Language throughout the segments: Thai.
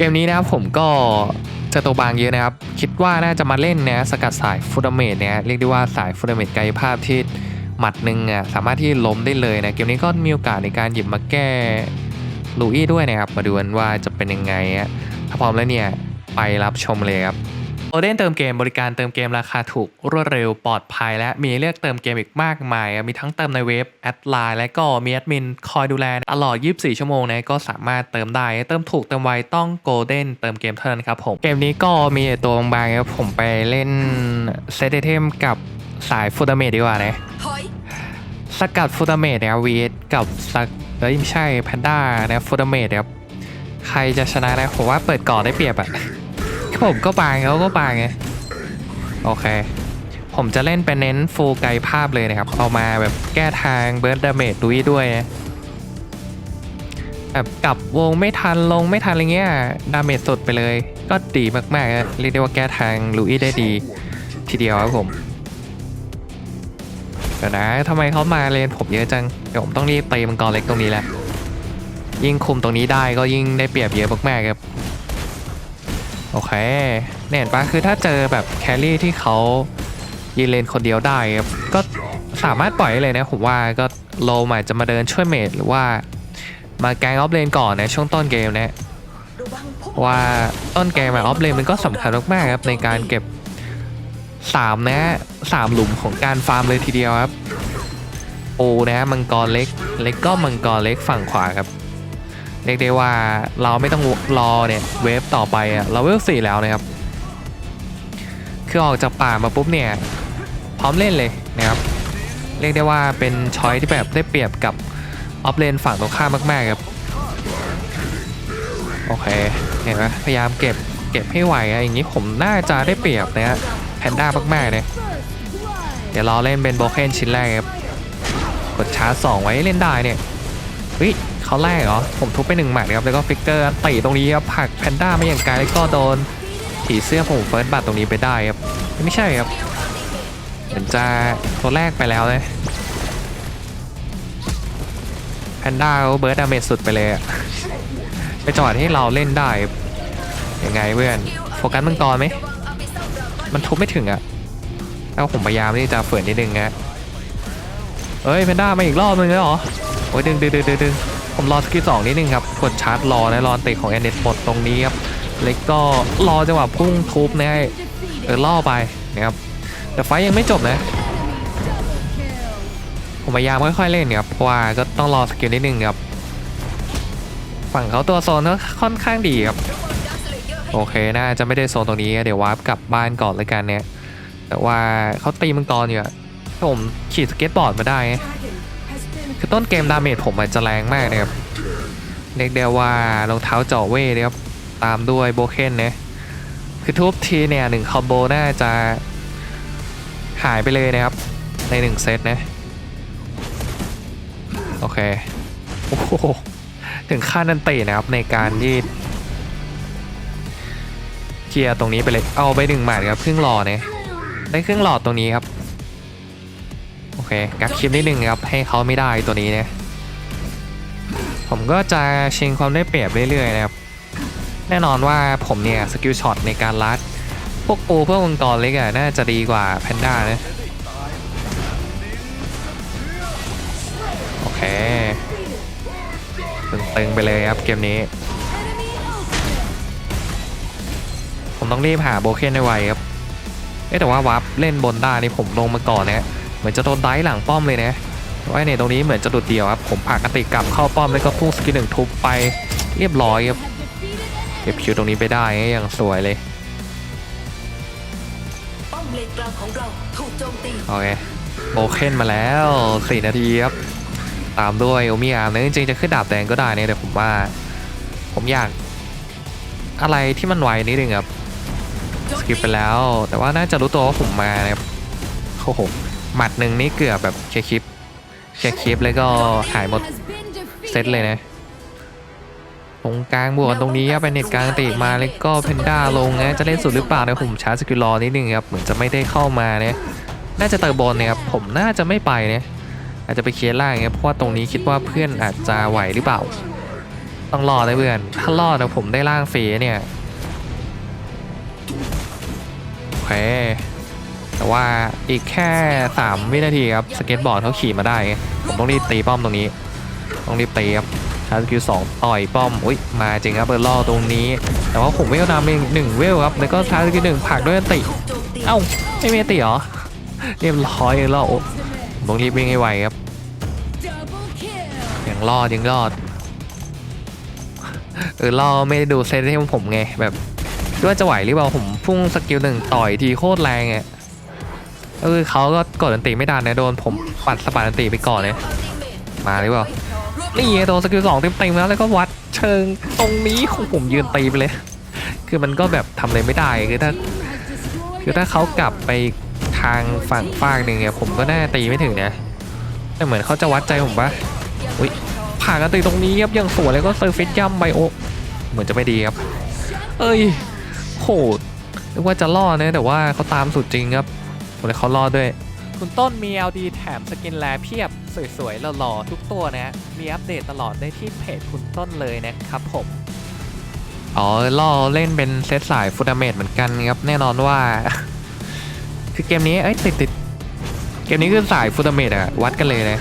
เกมนี้นะครับผมก็จะตัวบางเยอะนะครับ คิดว่าน่าจะมาเล่นนะสกัดสายฟูดเมดเนี่ยเรียกได้ว่าสายฟูดเมดกายภาพที่หมัดหนึ่งอะสามารถที่ล้มได้เลยนะเกมนี้ก็มีโอกาสในการหยิบมาแก้ลูอี้ด้วยนะครับ มาดูกันว่าจะเป็นยังไงอะถ้าพร้อมแล้วเนี่ยไปรับชมเลยครับ โอเดนเติมเกมบริการเติมเกมราคาถูกรวดเร็วปลอดภัย และมีให้เลือกเติมเกมอีกมากมายอะมีทั้งเติมในเว็บแอดไลน์และก็มีแอดมินคอยดูแลตลอด 24 ชั่วโมงนะก็สามารถเติมได้ เติมถูกเติมไวต้องโกลเด้นเติมเกมเท่านั้นครับผม เกมนี้ก็มีตัวบางๆครับผมไปเล่นเซตเทมกับสายฟูดเมดดีกว่านะถอยสกัดฟูดเมดเนี่ยวีดกับสักเอ้ยไม่ใช่แพนด้านะฟูดเมดครับใครจะชนะนะผมว่าเปิดก่อนได้เปรียบอะ ผมก็บางเขาก็บางไง โอเค ผมจะเล่นเป็นเน้นฟูลไกลภาพเลยนะครับ เอามาแบบแก้ทางเบิร์ดดาเมจดุยด้วยนะแบบกลับวงไม่ทันลงไม่ทันอะไรเงี้ยดาเมจสดไปเลย ก็ดีมากๆเรียกได้ว่าแก้ทางลุยได้ดี ทีเดียวครับผมเดี๋ยวนะทำไมเขามาเลนผมเยอะจัง เดี๋ยวผมต้องรีบตีมังกรเล็กตรงนี้แหละ ยิ่งคุมตรงนี้ได้ก็ยิ่งได้เปรียบเยอะมากๆครับ โอเคเนี่ยเห็นปะคือถ้าเจอแบบแครี่ที่เขายืนเลนคนเดียวได้ ก็สามารถปล่อยเลยนะผมว่าก็โลมอาจจะมาเดินช่วยเมดหรือว่ามาแกงออฟเลนก่อนนะช่วงต้นเกมนะว่าต้นเกมออฟเลนมันก็สำคัญมากๆครับในการเก็บสามนะสามหลุมของการฟาร์มเลยทีเดียวครับโอนะมังกรเล็กเล็กก็มังกรเล็กฝั่งขวาครับ เรียกได้ว่าเราไม่ต้องรอเนี่ยเวฟต่อไปอะเราเวฟสี่แล้วนะครับ คือออกจากป่ามาปุ๊บเนี่ยพร้อมเล่นเลยนะครับเรียกได้ว่าเป็นช้อยที่แบบได้เปรียบกับออฟเลนฝั่งตรงข้ามมากๆครับโอเคเห็นไหมพยายามเก็บเก็บให้ไหวอะอย่างนี้ผมน่าจะได้เปรียบนะฮะแพนด้ามากๆเลยเดี๋ยวราเล่นเป็นโบเคนชิ้นแรกครับกดชาร์จสองไว้เล่นได้เนี่ยเฮ้ย เขาแรกเหรอ ผมทุบไปหนึ่งหมัดครับ แล้วก็ฟิกเกอร์ตีตรงนี้ครับผักแพนด้าไม่อย่างไกลแล้วก็โดนผีเสื้อผมเฟิร์สบัตตรงนี้ไปได้ครับ ไม่ใช่ครับเหมือนจะตัวแรกไปแล้วเลยแพนด้าเขาเบิร์ดดาเมจสุดไปเลยไปจอดให้เราเล่นได้ยังไงเพื่อนโฟกัสมังกรไหมเอาไปซ่อมดราก้อนมันทุบไม่ถึงอะแล้วผมพยายามที่จะเฝืนนิดนึงนะเอ้ยเพนด้ามาอีกรอบนึงแล้วเหรอโอ้ยดึงดึงดึงดึงดึง ผมรอสกิลสองนิดนึงครับ กดชาร์จรอนะรอติของแอนเนตหมดตรงนี้ครับ เล็กก็รอจังหวะพุ่งทุบนะเออล่อไปนะครับ แต่ไฟยังไม่จบนะ ผมพยายามค่อยๆเล่นครับ เพราะว่าก็ต้องรอสกิลนิดนึงครับ ฝั่งเขาตัวโซนก็ค่อนข้างดีครับ โอเค น่าจะไม่ได้โซนตรงนี้ เดี๋ยววาร์ปกลับบ้านก่อนเลยกันเนี่ย แต่ว่าเขาตีมังกรอยู่อะถ้ผมขี่สเก็ตบอร์ดมาได้ คือต้นเกมดาเมจผมอาจจะแรงมากนะครับเรียกได้ว่ารองเท้าเจาะเว่นะครับตามด้วยโบเคนนะคือทุบทีเนี่ยหนึ่งคอมโบน่าจะหายไปเลยนะครับ ในหนึ่งเซตนะ โอเค โอ้โห ถึงขั้นนันตีนะครับในการที่เคลียร์ตรงนี้ไปเลย เอาไปหนึ่งหมัดครับครึ่งหลอดเนี่ยได้ครึ่งหลอดตรงนี้ครับ เคกักคลิปนิดนึงครับให้เขาไม่ได้ตัวนี้เนี่ยผมก็จะชิงความได้เปรียบเรื่อยๆนะครับแน่นอนว่าผมเนี่ยสกิลช็อตในการลัด พวกปูพวกมังกรเล็กอะน่าจะดีกว่าแพนด้านะโอเคตึงๆไปเลยครับเกมนี้ ผมต้องรีบหาโบเคนให้ไวครับเอ๊แต่ว่าวับเล่นบนได้นี่ผมลงมาก่อนนะ เหมือนจะโดนได้หลังป้อมเลยนะแต่ว่าเนี่ยตรงนี้เหมือนจะดุดเดียวครับผมผลักกติกลับเข้าป้อมแล้วก็พุ่งสกิลหนึ่งทุบไปเรียบร้อยครับเก็บคิวตรงนี้ไปได้อย่างสวยเลยโอเคโบเคนมาแล้ว 4 นาทีครับตามด้วยโอมิอาร์นะจริงๆจะขึ้นดาบแดงก็ได้เนี่ยแต่ผมว่า ผมอยากอะไรที่มันไวนิดนึงครับสกิปไปแล้ว แต่ว่าน่าจะรู้ตัวว่าผมมานะครับโอ้โห หมัดหนึ่งนี่เกือบแบบเคคลิปเคคลิปแล้วก็หายหมดเซตเลยนะ ตรงกลางบวกตรงนี้ครับเป็นเน็ตกลางติมาแล้วก็เพนด้าลงนะจะเล่นสุดหรือเปล่านะผมชาร์จสกิลรอนิดนึงครับเหมือนจะไม่ได้เข้ามาเนี่ยน่าจะเติมบอลเนี่ยครับผมน่าจะไม่ไปเนี่ยอาจจะไปเคลียร์ล่างครับเพราะว่าตรงนี้คิดว่าเพื่อนอาจจะไหวหรือเปล่า ต้องรอดนะเพื่อนถ้ารอดนะผมได้ร่างฟรีเนี่ยโอเค แต่ว่าอีกแค่ 3 วินาทีครับสเก็ตบอร์ดเขาขี่มาได้ ผมต้องรีบตีป้อมตรงนี้ ต้องรีบตีครับชาร์จคิวสองต่อยป้อมอุ้ยมาจริงครับเบอร์ล่อตรงนี้ แต่ว่าผมเวลนำเองหนึ่งเวลครับแล้วก็ชาร์จคิวหนึ่งผักด้วยอติ เอ้าไม่มีอติเหรอเรียบร้อยแล้วโอ้ผมต้องรีบวิ่งให้ไวครับยังรอดยังรอดเออรอไม่ได้ดูเซตให้ผมไงแบบคิดว่าจะไหวหรือเปล่าผมพุ่งสกิลหนึ่งต่อยทีโคตรแรงอะ เออเขาก็กดอันติไม่ทันนะโดนผมปัดสปัดอันติไปก่อนเลยมาหรือเปล่านี่โดนสกิลสองเต็มๆแล้วแล้วก็วัดเชิงตรงนี้ของผมยืนตีไปเลย คือมันก็แบบทำอะไรไม่ได้คือถ้าคือถ้าเขากลับไปทางฝั่งฟากหนึ่งเนี่ยผมก็น่าตีไม่ถึงนะแต่เหมือนเขาจะวัดใจผมปะอุ๊ยผ่านกันตีตรงนี้ครับยังสวยแล้วก็เซอร์ฟิตย่ำไบโอเหมือนจะไม่ดีครับ เอ้ยโหนึกว่าจะรอดนะแต่ว่าเขาตามสุดจริงครับ ผมเลยเขารอดด้วย คุณต้นมี LD แถมสกินแลเพียบ สวยๆหล่อๆทุกตัวนะ มีอัปเดตตลอดได้ที่เพจคุณต้นเลยนะครับผม อ๋อล่อเล่นเป็นเซตสายฟูดาเมจเหมือนกันครับ แน่นอนว่า คือเกมนี้ เอ้ยติดติดเกมนี้คือสายฟูดาเมจอะวัดกันเลยนะ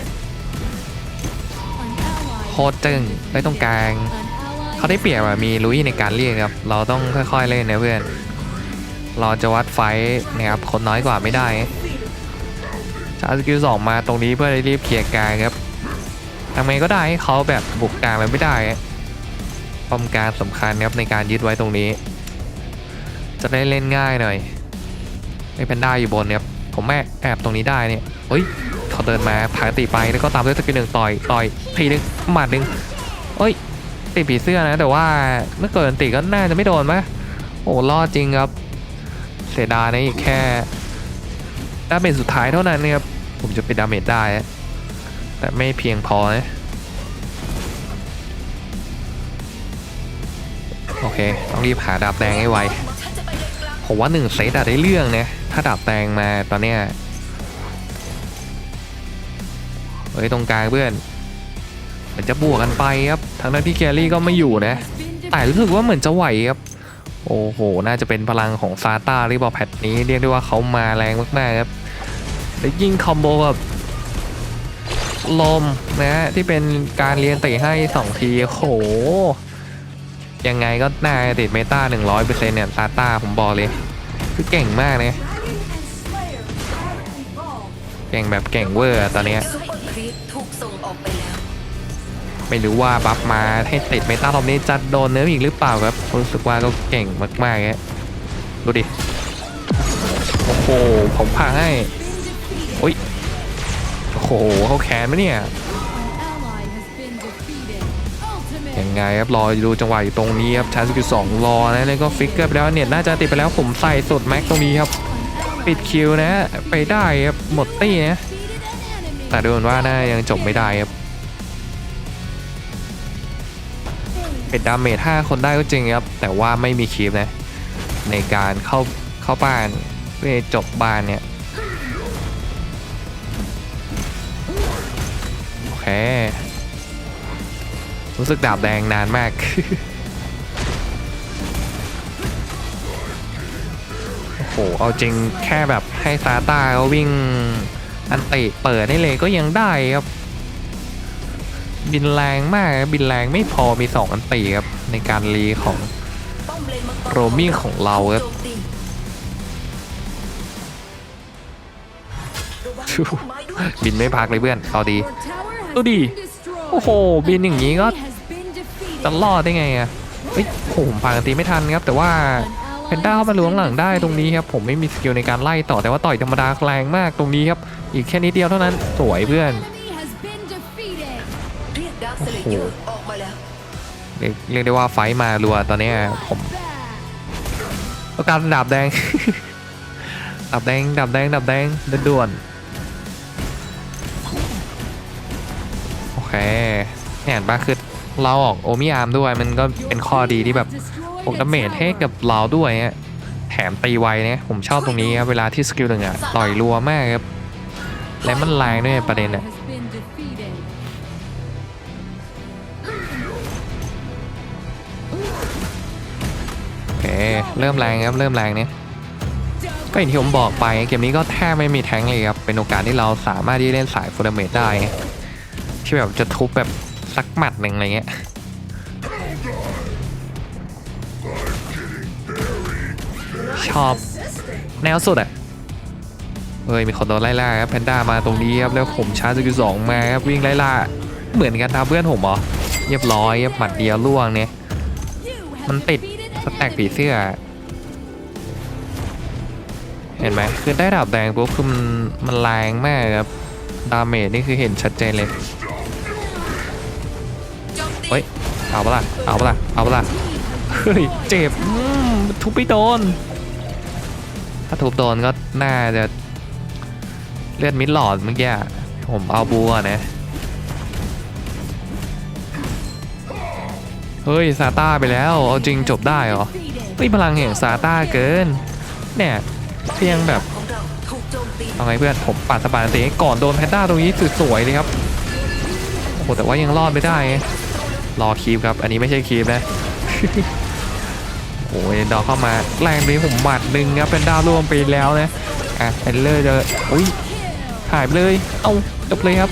An ally โคตรจึงไปตรงกลาง An ally เขาได้เปรียบอะมีลุยในการเรียกครับ เราต้องค่อยๆเล่นนะเพื่อน เราจะวัดไฟนะครับคนน้อยกว่าไม่ได้ชาร์จสกิลสองมาตรงนี้เพื่อได้รีบเคลียร์กลางครับทำไงก็ได้ให้เขาแบบบุกกลางมันไม่ได้ป้อมกลารสำคัญครับในการยึดไว้ตรงนี้ จะได้เล่นง่ายหน่อยไม่เป็นได้อยู่บนเนี่ยครับผมแม่แอบตรงนี้ได้เนี่ยเฮ้ยเขาเดินมาผายตีไปแล้วก็ตามด้วยสกิลหนึ่งต่อยต่อยทีหนึงหมัดหนึ่งเอ้ยติดผีเสื้อนะ แต่ว่าเมื่อเกิดติก็น่าจะไม่โดนไหมโอ้รอดจริงครับ เสียดายนะอีกแค่ดาเมจสุดท้ายเท่านั้นนะครับผมจะเป็นดาเมจได้ แต่ไม่เพียงพอนะโอเค ต้องรีบหาดาบแดงให้ไวผมว่าหนึ่งเซตอะได้เรื่องนะถ้าดาบแดงมาตอนเนี้ยเฮ้ยตรงกลางเพื่อนมันจะบวกกันไปครับทางด้านที่แกรี่ก็ไม่อยู่นะ แต่รู้สึกว่าเหมือนจะไหวครับ โอ้โห น่าจะเป็นพลังของซาต้าหรือเปล่าแพทนี้เรียกได้ว่าเขามาแรงมากๆครับ แล้วยิงคอมโบกับลมนะที่เป็นการเรียนเตะให้ 2 ทีโอ้โห ยังไงก็น่าติดเมตา100%เนี่ยซาต้าผมบอกเลย คือเก่งมากนะเก่งแบบเก่งเวอร์ตอนนี้ ไม่รู้ว่าบัฟมาให้ติดเมตารอบนี้จะโดนเนื้ออีกหรือเปล่าครับรู้สึกว่าก็เก่งมากๆฮะดูดิ โอ้โหผมพังให้อุ้ยโอ้โหเขาแขนไหมเนี่ยยังไงครับรอดูจังหวะอยู่ตรงนี้ครับชาร์จสกิลสองรอนะแล้วก็ฟิกเกอร์ไปแล้วเนี่ยน่าจะติดไปแล้วผมใส่สุดแม็กตรงนี้ครับปิดคิวนะ ไปได้ครับหมดตี้นะแต่ดูเหมือนว่าน่ายังจบไม่ได้ครับ เป็นดาเมจ5คนได้ก็จริงครับ แต่ว่าไม่มีคีปนะ ในการเข้าเข้าบ้านเพื่อจบบ้านเนี่ย โอเค รู้สึกดาบแดงนานมาก โอ้โห เอาจริงแค่แบบให้ซาต้าเขาวิ่งอันติเปิดได้เลยก็ยังได้ครับ บินแรงมากครับบินแรงไม่พอมี2อันติครับในการรีของป้อมเลนมังกรโรมิ่งของเราครับโจมตีระวังพุ่มไม้ด้วยบินไม่พักเลยเพื่อนเอาดี Your tower has ดูดิ been destroyed. โอ้โหบินอย่างนี้ก็ Enemy has been defeated. จะรอดได้ไงอะเฮ้ยโอ้โหผมผ่านอันติไม่ทันครับ แต่ว่า An เพ ally นด้าเข้ามา has ล้วง been หลังได้ตรงนี้ครับผมไม่มีสกิลในการไล่ต่อแต่ว่าต่อยธรรมดาแรงมากตรงนี้ครับอีกแค่นิดเดียวเท่านั้นสวยเพื่อน ยกดาร์คสเลเยอร์ออกมาแล้วเรียกเรียกได้ว่าไฟท์มารัวตอนเนี้ยผม Back. ต้องการดาบแดง ดาบแดง ดาบแดง ดาบแดงด่วนๆโอเคเนี่ยเห็นปะคือเราออกโอมิอาร์มด้วยมันก็เป็นข้อดีที่แบบปกดาเมจให้กับเราด้วยฮะแถมตีไวเนี่ยผมชอบตรงนี้ครับเวลาที่สกิลหนึ่งอะต่อยรัวมากครับและมันแรงด้วยประเด็นอะ เริ่มแรงครับ เริ่มแรงเนี่ยก็อย่างที่ผมบอกไปเกมนี้ก็แทบไม่มีแทงเลยครับ เป็นโอกาสที่เราสามารถที่เล่นสายฟูดเมตได้ ที่แบบจะทุบแบบสักหมัดหนึ่งอะไรเงี้ยชอบแนวสุดอะเฮ้ยมีคนโดนไล่ล่าครับแพนด้ามาตรงนี้ครับแล้วผมชาร์จสกิลสองมาครับวิ่งไล่ล่าเหมือนกันทำเพื่อนผมเหรอเรียบร้อยครับหมัดเดียวล่วงเนี่ยมันติด แต็กผีเสื้อ เห็นไหมคือได้ดาบแดงปุ๊บคือมันมันแรงมากครับดาเมจนี่คือเห็นชัดเจนเลยเฮ้ยเอาปะล่ะเอาปะล่ะเอาปะล่ะเฮ้ยเจ็บทุบไม่โดน ถ้าทุบโดนก็น่าจะเลือดมิดหลอดเมื่อกี้ผมเอาบัวนะ เฮ้ยซาต้าไปแล้ว เอาจริงจบได้เหรอเฮ้ยพลังแห่งซาต้าเกิน เนี่ยเพียงแบบองเรเอาไงเพื่อนผมปัดสปาร์ตีก่อนโดนแพนด้าตรงนี้สวยๆเลยครับโอ้โหแต่ว่ายังรอดไม่ได้รอคีบครับ อันนี้ไม่ใช่คีบนะโอ้ยดอกเข้ามาแรงนี้ผมหมัดหนึ่งครับเป็นดาวร่วมไปแล้วนะอะเอเลอร์จะอุ้ยหายไปเลย เอ้าจบเลยครับ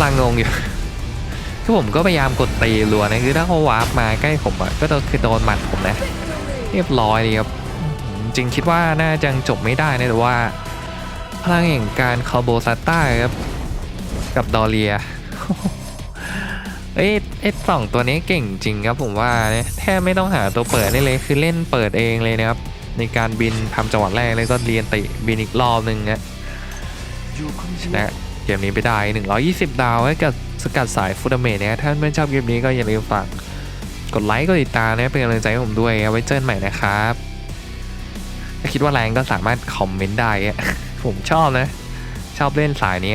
ลางงงอยู่ คือผมก็พยายามกดตีรัวนะคือถ้าเขาวาร์ปมาใกล้ผมอะก็คือโดนหมัดผมนะ เรียบร้อยเลยครับจริงคิดว่าน่าจะจบไม่ได้นะแต่ว่า พลังแห่งการคาโบซาต้าครับกับดอเรียเอ้ยไอ้สองตัวนี้เก่งจริงครับผมว่าแทบไม่ต้องหาตัวเปิดได้เลยคือเล่นเปิดเองเลยนะครับ ในการบินทำจังหวะแรกเลยก็เรียนติบินอีกรอบหนึ่งนะชนะเกมนี้ไปได้ 120 ดาวให้กับ สกัดสายฟุตเมทนะถ้าเพื่อนชอบเกมนี้ก็อย่าลืมฝากกดไลค์กดติดตามนะเป็นกำลังใจให้ผมด้วยเอาไว้เจอกันใหม่นะครับถ้าคิดว่าแรงก็สามารถคอมเมนต์ได้ผมชอบนะ ชอบเล่นสายนี้